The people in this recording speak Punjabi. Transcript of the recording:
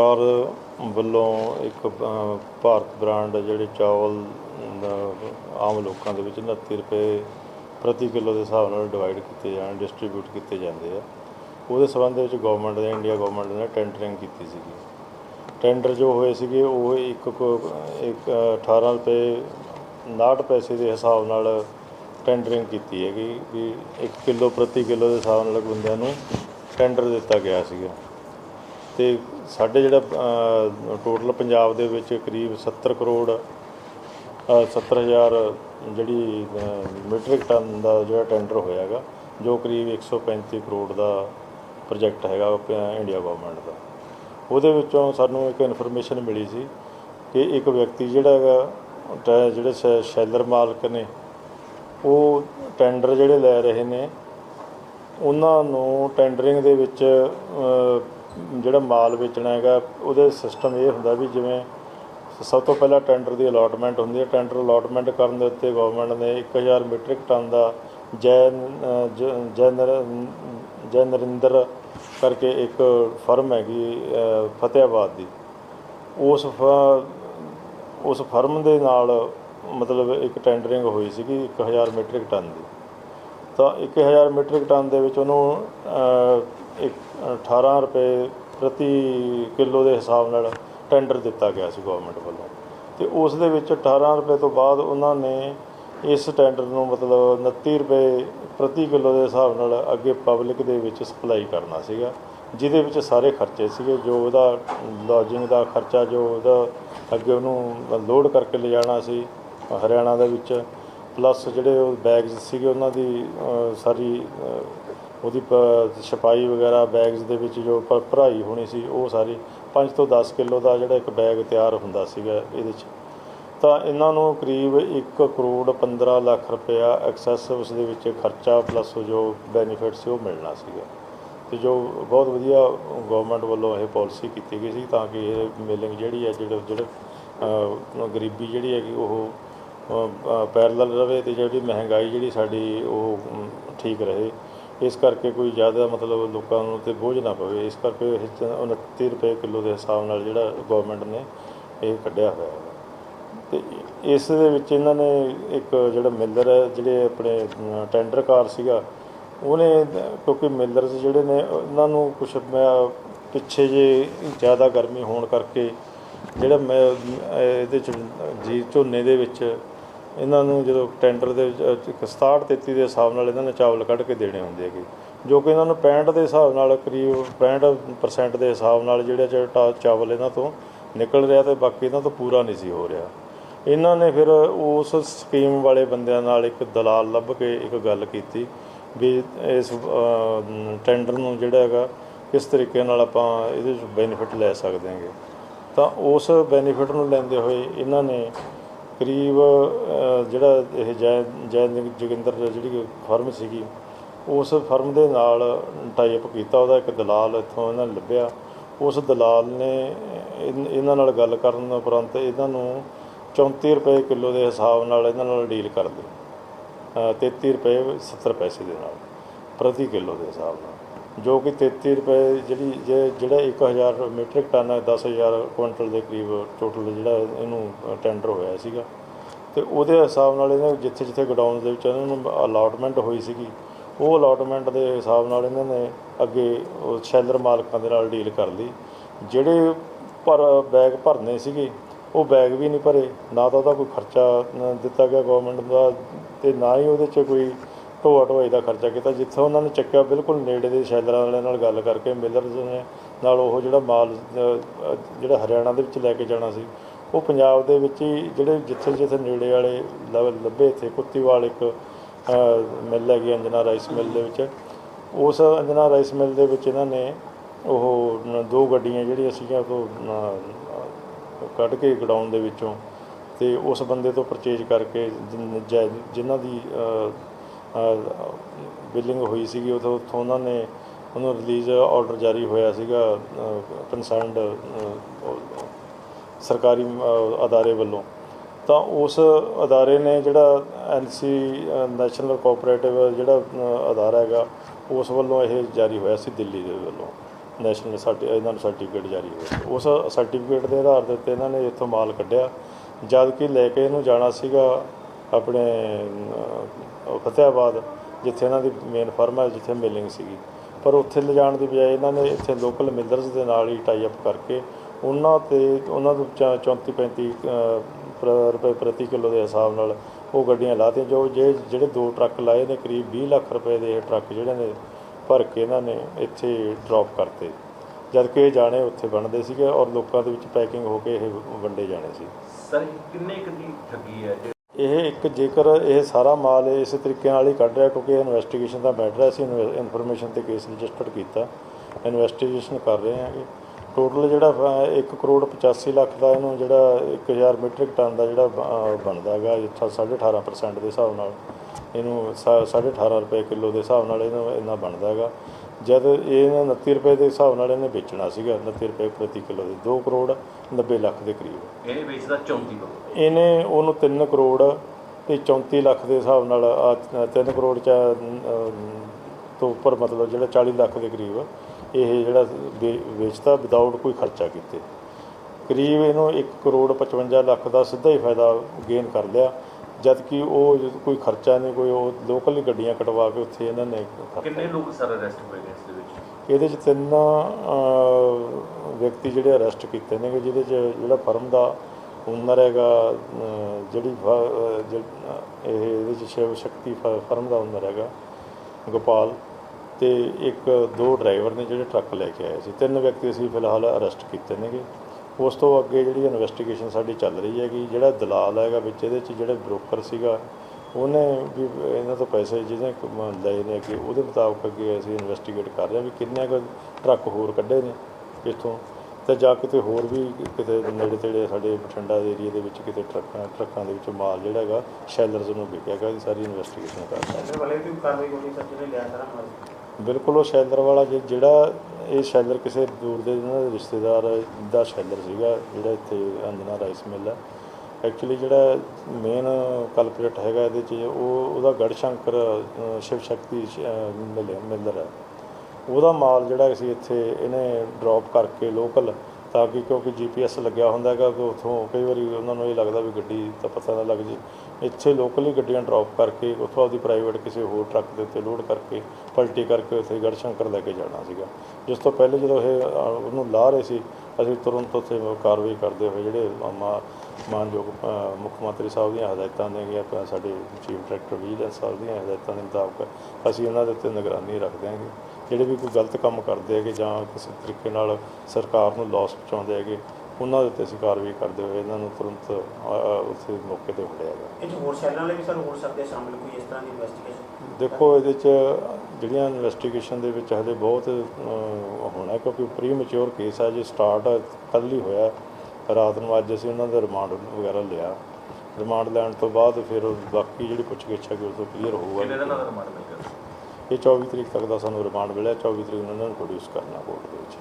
ਸਰਕਾਰ ਵੱਲੋਂ ਇੱਕ ਭਾਰਤ ਬ੍ਰਾਂਡ ਜਿਹੜੇ ਚਾਵਲ ਆਮ ਲੋਕਾਂ ਦੇ ਵਿੱਚ 29 ਰੁਪਏ ਪ੍ਰਤੀ ਕਿਲੋ ਦੇ ਹਿਸਾਬ ਨਾਲ ਡਿਵਾਈਡ ਕੀਤੇ ਜਾਣ ਡਿਸਟ੍ਰੀਬਿਊਟ ਕੀਤੇ ਜਾਂਦੇ ਆ। ਉਹਦੇ ਸੰਬੰਧ ਵਿੱਚ ਗਵਰਨਮੈਂਟ ਨੇ ਇੰਡੀਆ ਗਵਰਨਮੈਂਟ ਨੇ ਟੈਂਡਰਿੰਗ ਕੀਤੀ ਸੀਗੀ। ਟੈਂਡਰ ਜੋ ਹੋਏ ਸੀਗੇ, ਉਹ ਇੱਕ ਕੋ- ਇੱਕ 18 ਰੁਪਏ 59 ਪੈਸੇ ਦੇ ਹਿਸਾਬ ਨਾਲ ਟੈਂਡਰਿੰਗ ਕੀਤੀ ਹੈਗੀ, ਵੀ 1 ਕਿਲੋ ਪ੍ਰਤੀ ਕਿਲੋ ਦੇ ਹਿਸਾਬ ਨਾਲ ਬੰਦਿਆਂ ਨੂੰ ਟੈਂਡਰ ਦਿੱਤਾ ਗਿਆ ਸੀਗਾ। ਤੇ ਸਾਡੇ ਜਿਹੜਾ ਟੋਟਲ ਪੰਜਾਬ ਦੇ ਵਿੱਚ ਕਰੀਬ 70 ਕਰੋੜ ਅ, 70000 ਜਿਹੜੀ ਮੀਟ੍ਰਿਕ ਟਨ ਦਾ ਜਿਹੜਾ ਟੈਂਡਰ ਹੋਇਆਗਾ ਜੋ ਕਰੀਬ 135 ਕਰੋੜ ਦਾ ਪ੍ਰੋਜੈਕਟ ਹੈਗਾ ਇੰਡੀਆ ਗਵਰਨਮੈਂਟ ਦਾ। ਉਹਦੇ ਵਿੱਚੋਂ ਸਾਨੂੰ ਇੱਕ ਇਨਫੋਰਮੇਸ਼ਨ ਮਿਲੀ ਸੀ ਕਿ ਇੱਕ ਵਿਅਕਤੀ ਜਿਹੜਾ ਹੈਗਾ ਟੈ- ਜਿਹੜੇ ਸ਼ੈ- ਸ਼ੈਲਰ ਮਾਲਕ ਨੇ ਉਹ ਟੈਂਡਰ ਜਿਹੜੇ ਲੈ ਰਹੇ ਨੇ ਉਹਨਾਂ ਨੂੰ ਟੈਂਡਰਿੰਗ ਦੇ ਵਿੱਚ ਜਿਹੜਾ ਮਾਲ ਵੇਚਣਾ ਹੈਗਾ ਉਹਦੇ ਸਿਸਟਮ ਇਹ ਹੁੰਦਾ ਵੀ ਜਿਵੇਂ ਸਭ ਤੋਂ ਪਹਿਲਾਂ ਟੈਂਡਰ ਦੀ ਅਲਾਟਮੈਂਟ ਹੁੰਦੀ ਹੈ। ਟੈਂਡਰ ਅਲਾਟਮੈਂਟ ਕਰਨ ਦੇ ਉੱਤੇ ਗਵਰਨਮੈਂਟ ਨੇ 1000 ਮੀਟ੍ਰਿਕ ਟਨ ਦਾ ਜੈ ਜੈ ਨਰ ਨਰਿੰਦਰ ਕਰਕੇ ਇੱਕ ਫਰਮ ਹੈਗੀ ਅ, ਫਤਿਆਬਾਦ ਦੀ। ਉਸ ਉਸ ਫਰਮ ਦੇ ਨਾਲ ਮਤਲਬ ਇੱਕ ਟੈਂਡਰਿੰਗ ਹੋਈ ਸੀਗੀ 1000 ਮੀਟ੍ਰਿਕ ਟਨ ਦੀ। ਤਾਂ 1000 ਮੀਟ੍ਰਿਕ ਟਨ ਦੇ ਵਿੱਚ ਉਹਨੂੰ 18 ਰੁਪਏ ਪ੍ਰਤੀ ਕਿਲੋ ਦੇ ਹਿਸਾਬ ਨਾਲ ਟੈਂਡਰ ਦਿੱਤਾ ਗਿਆ ਸੀ ਗਵਰਨਮੈਂਟ ਵੱਲੋਂ। ਤੇ ਉਸ ਦੇ ਵਿੱਚ 18 ਰੁਪਏ ਤੋਂ ਬਾਅਦ ਉਹਨਾਂ ਨੇ ਇਸ ਟੈਂਡਰ ਨੂੰ ਮਤਲਬ 29 ਰੁਪਏ ਪ੍ਰਤੀ ਕਿਲੋ ਦੇ ਹਿਸਾਬ ਨਾਲ ਅੱਗੇ ਪਬਲਿਕ ਦੇ ਵਿੱਚ ਸਪਲਾਈ ਕਰਨਾ ਸੀਗਾ, ਜਿਹਦੇ ਵਿੱਚ ਸਾਰੇ ਖਰਚੇ ਸੀਗੇ, ਜੋ ਉਹਦਾ ਲੌਜਿੰਗ ਦਾ ਖਰਚਾ, ਜੋ ਉਹਦਾ ਅੱਗੇ ਉਹਨੂੰ ਲੋਡ ਕਰਕੇ ਲਿਜਾਣਾ ਸੀ ਹਰਿਆਣਾ ਦੇ ਵਿੱਚ ਪਲੱਸ ਜਿਹੜੇ ਉਹ ਬੈਗਸ ਸੀਗੇ ਉਹਨਾਂ ਦੀ ਸਾਰੀ ਉਹਦੀ ਪ- ਛਪਾਈ ਵਗੈਰਾ ਬੈਗਸ ਦੇ ਵਿੱਚ ਜੋ ਭਰਾਈ ਹੋਣੀ ਸੀ, ਉਹ ਸਾਰੀ 5 ਤੋਂ 10 ਕਿਲੋ ਦਾ ਜਿਹੜਾ ਇੱਕ ਬੈਗ ਤਿਆਰ ਹੁੰਦਾ ਸੀਗਾ ਇਹਦੇ 'ਚ। ਤਾਂ ਇਹਨਾਂ ਨੂੰ ਕਰੀਬ 1 ਕਰੋੜ 15 ਲੱਖ ਰੁਪਇਆ ਐਕਸੈਸ ਉਸ ਦੇ ਵਿੱਚ ਖਰਚਾ ਪਲੱਸ ਜੋ ਬੈਨੀਫਿਟ ਸੀ ਉਹ ਮਿਲਣਾ ਸੀਗਾ। ਤੇ ਜੋ ਬਹੁਤ ਵਧੀਆ ਗਵਰਨਮੈਂਟ ਵੱਲੋਂ ਇਹ ਪਾਲਿਸੀ ਕੀਤੀ ਗਈ ਸੀ ਤਾਂ ਕਿ ਇਹ ਮੇਲਿੰਗ ਜਿਹੜੀ ਹੈ, ਜਿਹੜੇ ਜਿਹੜੇ ਗਰੀਬੀ ਜਿਹੜੀ ਹੈਗੀ ਉਹ ਪੈਰਲਲ ਰਵੇ ਤੇ ਜਿਹੜੀ ਮਹਿੰਗਾਈ ਜਿਹੜੀ ਸਾਡੀ ਉਹ ਠੀਕ ਰਹੇ। ਇਸ ਕਰਕੇ ਕੋਈ ਜ਼ਿਆਦਾ ਮਤਲਬ ਲੋਕਾਂ ਨੂੰ ਤੇ ਬੋਝ ਨਾ ਪਵੇ। ਇਸ ਕਰਕੇ ਇਹ 29 ਰੁਪਏ ਕਿਲੋ ਦੇ ਹਿਸਾਬ ਨਾਲ ਜਿਹੜਾ ਗਵਰਨਮੈਂਟ ਨੇ ਇਹ ਕੱਢਿਆ ਹੋਇਆ ਹੈ। ਤੇ ਇਸ ਦੇ ਵਿੱਚ ਇਹਨਾਂ ਨੇ ਇੱਕ ਜਿਹੜਾ ਮਿਲਰ ਹੈ, ਜਿਹੜੇ ਆਪਣੇ ਟੈਂਡਰ ਕਾਰ ਸੀਗਾ, ਉਹਨੇ ਕਿਉਂਕਿ ਮਿਲਰਸ ਜਿਹੜੇ ਨੇ, ਉਹਨਾਂ ਨੂੰ ਕੁਝ ਪਿੱਛੇ ਜੇ ਜ਼ਿਆਦਾ ਗਰਮੀ ਹੋਣ ਕਰਕੇ ਜਿਹੜਾ ਮੈਂ ਇਹਦੇ ਚ ਜੀ ਝੋਨੇ ਦੇ ਵਿੱਚ ਇਹਨਾਂ ਨੂੰ ਜਦੋਂ ਟੈਂਡਰ ਦੇ ਵਿੱਚ ਇੱਕ 67 33 ਦੇ ਹਿਸਾਬ ਨਾਲ ਇਹਨਾਂ ਨੇ ਚਾਵਲ ਕੱਢ ਕੇ ਦੇਣੇ ਹੁੰਦੇ ਹੈਗੇ। ਜੋ ਕਿ ਇਹਨਾਂ ਨੂੰ 65 ਦੇ ਹਿਸਾਬ ਨਾਲ ਕਰੀਬ 65% ਦੇ ਹਿਸਾਬ ਨਾਲ ਜਿਹੜਾ ਜਿਹੜਾ ਚਾਵਲ ਇਹਨਾਂ ਤੋਂ ਨਿਕਲ ਰਿਹਾ ਤੇ ਬਾਕੀ ਇਹਨਾਂ ਤੋਂ ਪੂਰਾ ਨਹੀਂ ਸੀ ਹੋ ਰਿਹਾ। ਇਹਨਾਂ ਨੇ ਫਿਰ ਉਸ ਸਕੀਮ ਵਾਲੇ ਬੰਦਿਆਂ ਨਾਲ ਇੱਕ ਦਲਾਲ ਲੱਭ ਕੇ ਇੱਕ ਗੱਲ ਕੀਤੀ ਵੀ ਇਸ ਟੈਂਡਰ ਨੂੰ ਜਿਹੜਾ ਹੈਗਾ ਕਿਸ ਤਰੀਕੇ ਨਾਲ ਆਪਾਂ ਇਹਦੇ ਵਿੱਚ ਬੈਨੀਫਿਟ ਲੈ ਸਕਦੇ ਹਾਂਗੇ। ਤਾਂ ਉਸ ਬੈਨੀਫਿਟ ਨੂੰ ਲੈਂਦੇ ਹੋਏ ਇਹਨਾਂ ਨੇ ਕਰੀਬ ਜਿਹੜਾ ਇਹ ਜੈ ਜੈ ਜੋਗਿੰਦਰ ਜਿਹੜੀ ਫਰਮ ਸੀਗੀ ਉਸ ਫਰਮ ਦੇ ਨਾਲ ਟਾਈ ਅਪ ਕੀਤਾ ਉਹਦਾ ਇੱਕ ਦਲਾਲ ਇੱਥੋਂ ਇਹਨਾਂ ਲੱਭਿਆ। ਉਸ ਦਲਾਲ ਨੇ ਇਹਨਾਂ ਨਾਲ ਗੱਲ ਕਰਨ ਉਪਰੰਤ ਇਹਨਾਂ ਨੂੰ 34 ਰੁਪਏ ਕਿਲੋ ਦੇ ਹਿਸਾਬ ਨਾਲ ਇਹਨਾਂ ਨਾਲ ਡੀਲ ਕਰ ਲਈ ਅ, 33 ਰੁਪਏ 70 ਪੈਸੇ ਦੇ ਨਾਲ ਪ੍ਰਤੀ ਕਿਲੋ ਦੇ ਹਿਸਾਬ ਨਾਲ। ਜੋ ਕਿ 33 ਰੁਪਏ ਜਿਹੜੀ ਜੇ- ਜਿਹੜਾ 1000 ਮੀਟ੍ਰਿਕ ਟਨ ਹੈ 10000 ਕੁਇੰਟਲ ਦੇ ਕਰੀਬ ਟੋਟਲ ਜਿਹੜਾ ਇਹਨੂੰ ਟੈਂਡਰ ਹੋਇਆ ਸੀਗਾ। ਤੇ ਉਹਦੇ ਹਿਸਾਬ ਨਾਲ ਇਹਨਾਂ ਜਿੱਥੇ ਜਿੱਥੇ ਗਡਾਊਨ ਦੇ ਵਿੱਚ ਇਹਨਾਂ ਨੂੰ ਅਲਾਟਮੈਂਟ ਹੋਈ ਸੀਗੀ, ਉਹ ਅਲਾਟਮੈਂਟ ਦੇ ਹਿਸਾਬ ਨਾਲ ਇਹਨਾਂ ਨੇ ਅੱਗੇ ਉਹ ਸ਼ੈਲਰ ਮਾਲਕਾਂ ਦੇ ਨਾਲ ਡੀਲ ਕਰ ਲਈ। ਜਿਹੜੇ ਪਰ ਬੈਗ ਭਰਨੇ ਸੀਗੇ, ਉਹ ਬੈਗ ਵੀ ਨਹੀਂ ਭਰੇ, ਨਾ ਤਾਂ ਉਹਦਾ ਕੋਈ ਖਰਚਾ ਦਿੱਤਾ ਗਿਆ ਗਵਰਨਮੈਂਟ ਦਾ ਤੇ ਨਾ ਹੀ ਉਹਦੇ 'ਚ ਕੋਈ ਢੋਆ ਢੋਆਈ ਦਾ ਖਰਚਾ ਕੀਤਾ ਜਿੱਥੋਂ ਉਹਨਾਂ ਨੇ ਚੱਕਿਆ ਬਿਲਕੁਲ ਨੇੜੇ ਦੇ ਸ਼ੈਲਰਾਂ ਵਾਲਿਆਂ ਨਾਲ ਗੱਲ ਕਰਕੇ ਮਿਲਰਸ ਨੇ ਨਾਲ ਉਹ ਜਿਹੜਾ ਮਾਲ ਜਿਹੜਾ ਹਰਿਆਣਾ ਦੇ ਵਿੱਚ ਲੈ ਕੇ ਜਾਣਾ ਸੀ ਉਹ ਪੰਜਾਬ ਦੇ ਵਿੱਚ ਹੀ ਜਿਹੜੇ ਜਿੱਥੇ ਜਿੱਥੇ ਨੇੜੇ ਵਾਲੇ ਲੱਭੇ ਇੱਥੇ ਕੁੱਤੀਵਾਲ ਇੱਕ ਅ, ਮਿਲ ਹੈਗੀ ਅੰਜਨਾ ਰਾਈਸ ਮਿਲ ਦੇ ਵਿੱਚ। ਉਸ ਅੰਜਨਾ ਰਾਈਸ ਮਿਲ ਦੇ ਵਿੱਚ ਇਹਨਾਂ ਨੇ ਉਹ ਦੋ ਗੱਡੀਆਂ ਜਿਹੜੀਆਂ ਸੀਗੀਆਂ ਉਹ ਕੱਢ ਕੇ ਗਡਾਊਨ ਦੇ ਵਿੱਚੋਂ ਤੇ ਉਸ ਬੰਦੇ ਤੋਂ ਪਰਚੇਜ ਕਰਕੇ ਜੈ- ਜਿਨ੍ਹਾਂ ਦੀ ਬਿਲਿੰਗ ਹੋਈ ਸੀਗੀ, ਉਥੋਂ ਉੱਥੋਂ ਉਹਨਾਂ ਨੇ ਉਹਨੂੰ ਰਿਲੀਜ਼ ਆਰਡਰ ਜਾਰੀ ਹੋਇਆ ਸੀਗਾ ਕੰਸਰਨਡ ਸਰਕਾਰੀ ਅਦਾਰੇ ਵੱਲੋਂ। ਤਾਂ ਉਸ ਅਦਾਰੇ ਨੇ ਜਿਹੜਾ ਐਨਸੀ ਨੈਸ਼ਨਲ ਕੋਆਪਰੇਟਿਵ ਜਿਹੜਾ ਅਦਾਰਾ ਹੈਗਾ, ਉਸ ਵੱਲੋਂ ਇਹ ਜਾਰੀ ਹੋਇਆ ਸੀ, ਦਿੱਲੀ ਦੇ ਵੱਲੋਂ। ਨੈਸ਼ਨਲ ਸਰਟੀ ਇਹਨਾਂ ਨੂੰ ਸਰਟੀਫਿਕੇਟ ਜਾਰੀ ਹੋਇਆ ਉਸ ਸਰਟੀਫਿਕੇਟ ਦੇ ਆਧਾਰ ਦੇ ਉੱਤੇ ਇਹਨਾਂ ਨੇ ਇੱਥੋਂ ਮਾਲ ਕੱਢਿਆ। ਜਦ ਕਿ ਲੈ ਕੇ ਇਹਨੂੰ ਜਾਣਾ ਸੀਗਾ ਆਪਣੇ ਅਹ, ਫਤਿਆਬਾਦ ਜਿੱਥੇ ਇਹਨਾਂ ਦੀ ਮੇਨ ਫਰਮ ਹੈ ਜਿੱਥੇ ਮਿਲਿੰਗ ਸੀਗੀ। ਪਰ ਉੱਥੇ ਲਿਜਾਣ ਦੀ ਬਜਾਏ ਇਹਨਾਂ ਨੇ ਇੱਥੇ ਲੋਕਲ ਮਿਲਰਸ ਦੇ ਨਾਲ ਹੀ ਟਾਈ ਅਪ ਕਰਕੇ ਉਹਨਾਂ ਤੇ ਉਹਨਾਂ ਤੋਂ 34 35 ਰੁਪਏ ਪ੍ਰਤੀ ਕਿਲੋ ਦੇ ਹਿਸਾਬ ਨਾਲ ਉਹ ਗੱਡੀਆਂ ਲਾਤੀਆਂ ਜੋ ਜੇ ਜਿਹੜੇ ਦੋ ਟਰੱਕ ਲਾਏ ਨੇ ਕਰੀਬ 20 ਲੱਖ ਰੁਪਏ ਦੇ ਇਹ ਟਰੱਕ ਜਿਹੜੇ ਨੇ ਭਰ ਕੇ ਇਹਨਾਂ ਨੇ ਇੱਥੇ ਡ੍ਰੌਪ ਕਰਤੇ। ਜਦ ਕਿ ਇਹ ਜਾਣੇ ਉੱਥੇ ਬਣਦੇ ਸੀਗੇ ਔਰ ਲੋਕਾਂ ਦੇ ਵਿੱਚ ਪੈਕਿੰਗ ਹੋ ਕੇ ਇਹ ਵੰਡੇ ਜਾਣੇ ਸੀ। ਸਰ ਕਿੰਨੇ ਕੁ ਦੀ ਠੱਗੀ ਹੈ? ਇਹ ਇੱਕ ਜੇਕਰ ਇਹ ਸਾਰਾ ਮਾਲ ਇਸ ਤਰੀਕੇ ਨਾਲ ਹੀ ਕੱਢ ਰਿਹਾ ਕਿਉਂਕਿ ਇਨਵੈਸਟੀਗੇਸ਼ਨ ਦਾ ਮੈਟਰ ਹੈ, ਅਸੀਂ ਇਨਫੋਰਮੇਸ਼ਨ ਤੇ ਕੇਸ ਰਜਿਸਟਰਡ ਕੀਤਾ ਇਨਵੈਸਟੀਗੇਸ਼ਨ ਕਰ ਰਹੇ ਹਾਂਗੇ। ਟੋਟਲ ਜਿਹੜਾ 1 ਕਰੋੜ 85 ਲੱਖ ਦਾ ਇਹਨੂੰ ਜਿਹੜਾ 1000 ਮੀਟ੍ਰਿਕ ਟਨ ਦਾ ਜਿਹੜਾ ਬ- ਬਣਦਾ ਹੈਗਾ ਜਿੱਥਾ 18.5% ਦੇ ਹਿਸਾਬ ਨਾਲ। ਇਹਨੂੰ 18.5 ਰੁਪਏ ਕਿਲੋ ਦੇ ਹਿਸਾਬ ਨਾਲ ਇਹਨੂੰ ਇੰਨਾ ਬਣਦਾ ਹੈਗਾ। ਜਦ ਇਹ 29 ਰੁਪਏ ਦੇ ਹਿਸਾਬ ਨਾਲ ਇਹਨੇ ਵੇਚਣਾ ਸੀਗਾ 29 ਰੁਪਏ ਪ੍ਰਤੀ ਕਿਲੋ ਦੇ 2 ਕਰੋੜ 90 ਲੱਖ ਦੇ ਕਰੀਬ। ਇਹਨੇ ਵੇਚਦਾ 34 ਕਰੋੜ। ਇਹਨੇ ਉਹਨੂੰ 3 ਕਰੋੜ ਤੇ 34 ਲੱਖ ਦੇ ਹਿਸਾਬ ਨਾਲ ਆ 3 ਕਰੋੜ ਚ ਤੋਂ ਉੱਪਰ ਮਤਲਬ ਜਿਹੜਾ 40 ਲੱਖ ਦੇ ਕਰੀਬ ਇਹ ਜਿਹੜਾ ਵੇਚਦਾ ਵਿਦਆਊਟ ਕੋਈ ਖਰਚਾ ਕੀਤੇ। ਕਰੀਬ ਇਹਨੂੰ 1 ਕਰੋੜ 55 ਲੱਖ ਦਾ ਸਿੱਧਾ ਹੀ ਫਾਇਦਾ ਗੇਨ ਕਰ ਲਿਆ। ਜਦ ਕਿ ਉਹ ਜਦ ਕੋਈ ਖਰਚਾ ਨਹੀਂ ਕੋਈ ਉਹ ਲੋਕਲ ਹੀ ਗੱਡੀਆਂ ਕਟਵਾ ਕੇ ਉੱਥੇ ਇਹਨਾਂ ਨੇ ਕਿੰਨੇ ਲੋਕ ਸਰ ਅਰੈਸਟ ਹੋਏ ਨੇ ਇਸ ਦੇ ਵਿੱਚ? ਇਹਦੇ ਚ ਤਿੰਨ ਅਹ, ਵਿਅਕਤੀ ਜਿਹੜੇ ਅਰੈਸਟ ਕੀਤੇ ਨੇ ਜਿਹਦੇ ਚ ਜਿਹੜਾ ਫਰਮ ਦਾ ਓਨਰ ਹੈਗਾ ਅਹ, ਜਿਹੜੀ ਫ- ਅਹ, ਜਿਹ- ਅਹ, ਇਹ ਇਹਦੇ ਚ ਸ਼ਿਵ ਸ਼ਕਤੀ ਫਰਮ ਦਾ ਓਨਰ ਹੈਗਾ ਗੋਪਾਲ ਤੇ ਇੱਕ ਦੋ ਡਰਾਈਵਰ ਨੇ ਜਿਹੜੇ ਟਰੱਕ ਲੈ ਕੇ ਆਏ ਸੀ। ਤਿੰਨ ਵਿਅਕਤੀ ਅਸੀਂ ਫਿਲਹਾਲ ਅਰੈਸਟ ਕੀਤੇ ਨੇਗੇ। ਉਸ ਤੋਂ ਅੱਗੇ ਜਿਹੜੀ ਇਨਵੈਸਟੀਗੇਸ਼ਨ ਸਾਡੀ ਚੱਲ ਰਹੀ ਹੈਗੀ, ਜਿਹੜਾ ਦਲਾਲ ਹੈਗਾ ਵਿੱਚ, ਇਹਦੇ ਚ ਜਿਹੜਾ ਬ੍ਰੋਕਰ ਸੀਗਾ, ਉਹਨੇ ਵੀ ਇਹਨਾਂ ਤੋਂ ਪੈਸੇ ਜਿਹਨੇ ਕ- ਲਏ ਨੇ ਕਿ ਉਹਦੇ ਮੁਤਾਬਕ ਅੱਗੇ ਅਸੀਂ ਇਨਵੈਸਟੀਗੇਟ ਕਰ ਰਹੇ ਹਾਂ ਵੀ ਕਿੰਨੇ ਕੁ ਟਰੱਕ ਹੋਰ ਕੱਢੇ ਨੇ ਇੱਥੋਂ। ਤੇ ਜਾਂ ਕਿਤੇ ਹੋਰ ਵੀ ਕਿਤੇ ਨੇੜੇ ਤੇੜੇ ਸਾਡੇ ਬਠਿੰਡਾ ਦੇ ਏਰੀਆ ਦੇ ਵਿੱਚ ਕਿਤੇ ਟਰੱਕਾਂ ਟਰੱਕਾਂ ਦੇ ਵਿੱਚ ਮਾਲ ਜਿਹੜਾ ਹੈਗਾ, ਸ਼ੈਲਰਸ ਨੂੰ ਵਿਕਿਆ ਹੈਗਾ ਇਹਦੀ ਸਾਰੀ ਇਨਵੈਸਟੀਗੇਸ਼ਨ ਕਰ ਰਹੇ ਹਾਂ। ਵਾਲੇ ਵੀ ਕਾਰਵਾਈ ਹੋਣੀ ਸਰ ਜਿਹਨੇ ਲਿਆ ਸਾਰਾ ਮਾਲ ਬਿਲਕੁਲ ਉਹ ਸ਼ੈਲਰ ਵਾਲਾ ਜੇ ਜਿਹੜਾ ਇਹ ਸ਼ੈਲਰ ਕਿਸੇ ਦੂਰ ਦੇ ਇਹਨਾਂ ਦੇ ਰਿਸ਼ਤੇਦਾਰ ਦਾ ਸ਼ੈਲਰ ਸੀਗਾ ਜਿਹੜਾ ਇੱਥੇ ਅੰਜਨਾ ਰਾਈਸ ਮਿਲ ਹੈ ਐਕਚੁਅਲੀ ਜਿਹੜਾ ਮੇਨ ਕਲਪਰੇਟ ਹੈਗਾ ਇਹਦੇ 'ਚ ਉਹ ਉਹਦਾ ਗੜ ਸ਼ੰਕਰ ਸ਼ਿਵ ਸ਼ਕਤੀ ਸ਼- ਅ, ਮਿਲਰ ਹੈ ਉਹਦਾ ਮਾਲ ਜਿਹੜਾ ਸੀ ਇੱਥੇ ਇਹਨੇ ਡ੍ਰੌਪ ਕਰਕੇ ਲੋਕਲ ਤਾਂ ਕਿ ਕਿਉਂਕਿ ਜੀਪੀਐਸ ਲੱਗਿਆ ਹੁੰਦਾ ਹੈਗਾ ਕਿ ਉੱਥੋਂ ਕਈ ਵਾਰੀ ਉਹਨਾਂ ਨੂੰ ਇਹ ਲੱਗਦਾ ਵੀ ਗੱਡੀ ਤਾਂ ਪਤਾ ਨਾ ਲੱਗ ਜੇ। ਇੱਥੇ ਲੋਕਲੀ ਗੱਡੀਆਂ ਡ੍ਰੌਪ ਕਰਕੇ ਉੱਥੋਂ ਆਪਦੀ ਪ੍ਰਾਈਵੇਟ ਕਿਸੇ ਹੋਰ ਟਰੱਕ ਦੇ ਉੱਤੇ ਲੋਡ ਕਰਕੇ ਪਲਟੀ ਕਰਕੇ ਉੱਥੇ ਗੜਸ਼ੰਕਰ ਲੈ ਕੇ ਜਾਣਾ ਸੀਗਾ। ਜਿਸ ਤੋਂ ਪਹਿਲੇ ਜਦੋਂ ਇਹ ਅ, ਉਹਨੂੰ ਲਾਹ ਰਹੇ ਸੀ ਅਸੀਂ ਤੁਰੰਤ ਉੱਥੇ ਕਾਰਵਾਈ ਕਰਦੇ ਹੋਏ ਜਿਹੜੇ ਮਾ ਮਾਨਯੋਗ ਅ, ਮੁੱਖ ਮੰਤਰੀ ਸਾਹਿਬ ਦੀਆਂ ਹਦਾਇਤਾਂ ਨੇ ਜਾਂ ਆਪਾਂ ਸਾਡੇ ਚੀਫ ਡਾਇਰੈਕਟਰ ਵਿਜੀਲੈਂਸ ਸਾਹਿਬ ਦੀਆਂ ਹਦਾਇਤਾਂ ਦੇ ਮੁਤਾਬਕ ਅਸੀਂ ਉਹਨਾਂ ਦੇ ਉੱਤੇ ਨਿਗਰਾਨੀ ਰੱਖਦੇ ਹਾਂਗੇ ਜਿਹੜੇ ਵੀ ਕੋਈ ਗਲਤ ਕੰਮ ਕਰਦੇ ਹੈਗੇ ਜਾਂ ਕਿਸੇ ਤਰੀਕੇ ਨਾਲ ਸਰਕਾਰ ਨੂੰ ਲਾਸ ਪਹੁੰਚਾਉਂਦੇ ਹੈਗੇ ਉਹਨਾਂ ਦੇ ਉੱਤੇ ਅਸੀਂ ਕਾਰਵਾਈ ਕਰਦੇ ਹੋਏ ਇਹਨਾਂ ਨੂੰ ਤੁਰੰਤ ਅ, ਅ, ਉੱਥੇ ਮੌਕੇ ਤੇ ਫੜਿਆ ਗਿਆ। ਇਹ 'ਚ ਹੋਰ ਸ਼ਹਿਰਾਂ ਵਾਲੇ ਵੀ ਸਰ ਹੋ ਸਕਦੇ ਆ ਸ਼ਾਮਿਲ ਕੋਈ ਇਸ ਤਰ੍ਹਾਂ ਦੀ ਇਨਵੈਸਟੀਗੇਸ਼ਨ ਦੇਖੋ ਇਹਦੇ ਚ ਜਿਹੜੀਆਂ ਇਨਵੈਸਟੀਗੇਸ਼ਨ ਦੇ ਵਿੱਚ ਹਲੇ ਬਹੁਤ ਅਹ, ਹੋਣਾ ਕਿਉਂਕਿ ਪ੍ਰੀ ਮੈਚੁਰ ਕੇਸ ਹੈ ਜੇ ਸਟਾਰਟ ਕੱਲ੍ਹ ਹੀ ਹੋਇਆ ਰਾਤ ਨੂੰ ਅੱਜ ਅਸੀਂ ਉਹਨਾਂ ਦਾ ਰਿਮਾਂਡ ਵਗੈਰਾ ਲਿਆ। ਰਿਮਾਂਡ ਲੈਣ ਤੋਂ ਬਾਅਦ ਫਿਰ ਉਹ ਬਾਕੀ ਜਿਹੜੀ ਪੁੱਛਗਿੱਛ ਹੈਗੀ ਉਹ ਤੋਂ ਕਲੀਅਰ ਕਿੰਨੇ ਦਿਨਾਂ ਹੋਊਗਾ ਦਾ ਰਿਮਾਂਡ ਮਿਲ ਗਿਆ ਇਹ 24 ਤਰੀਕ ਤੱਕ ਦਾ ਸਾਨੂੰ ਰਿਮਾਂਡ ਮਿਲਿਆ। 24 ਤਰੀਕ ਨੂੰ ਇਹਨਾਂ ਨੂੰ ਪ੍ਰੋਡਿਊਸ ਕਰਨਾ ਕੋਰਟ ਦੇ ਵਿੱਚ।